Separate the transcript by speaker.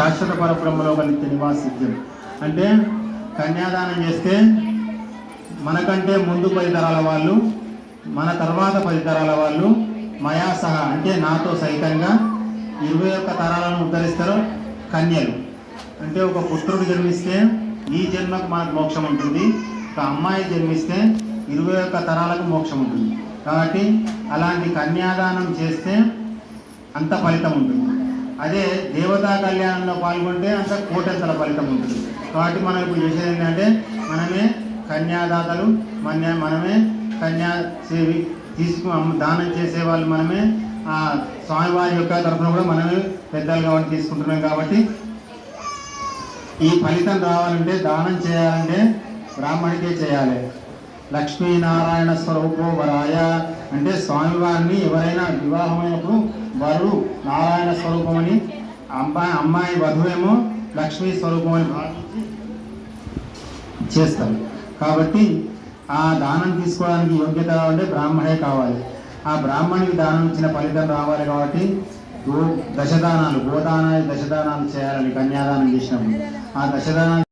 Speaker 1: శాశ్వత పరబ్రహ్మలో నిత్య నివాసిత్యం అంటే కన్యాదానం చేస్తే మనకంటే ముందు పది తరాల వాళ్ళు మన తర్వాత పది తరాల వాళ్ళు మయా సహా అంటే నాతో సహితంగా ఇరవై ఒక్క తరాలను ఉద్ధరిస్తారు కన్యలు. అంటే ఒక పుత్రుడు జన్మిస్తే ఈ జన్మకు మనకు మోక్షం ఉంటుంది. ఒక అమ్మాయి జన్మిస్తే ఇరవై ఒక్క తరాలకు మోక్షం ఉంటుంది. కాబట్టి అలాంటి కన్యాదానం చేస్తే అంత ఫలితం ఉంటుంది. అదే దేవతా కళ్యాణంలో పాల్గొంటే అంత కోటెంతల ఫలితం ఉంటుంది. కాబట్టి మనం ఇప్పుడు చేసేది ఏంటంటే మనమే కన్యాదాతలు మన మనమే కన్యా సేవి తీసుకు దానం చేసే వాళ్ళు మనమే ఆ స్వామివారి యొక్క తరఫున కూడా మనమే పెద్దలు కాబట్టి తీసుకుంటున్నాం కాబట్టి ఈ ఫలితం రావాలంటే దానం చేయాలంటే బ్రాహ్మణికే చేయాలి. లక్ష్మీనారాయణ స్వరూపో వరాయ అంటే స్వామివారిని ఎవరైనా వివాహమైనప్పుడు వరుడు నారాయణ స్వరూపమని అమ్మాయి అమ్మాయి వధువేమో లక్ష్మీ స్వరూపం అని భావించి చేస్తారు. కాబట్టి ఆ దానం తీసుకోవడానికి యోగ్యత కావాలంటే బ్రాహ్మణే కావాలి. ఆ బ్రాహ్మణికి దానం ఇచ్చిన ఫలితం రావాలి కాబట్టి గో దశదానాలు గోదానాలు దశదానాలు చేయాలని కన్యాదానం చేసినప్పుడు. ఆ దశదానాలు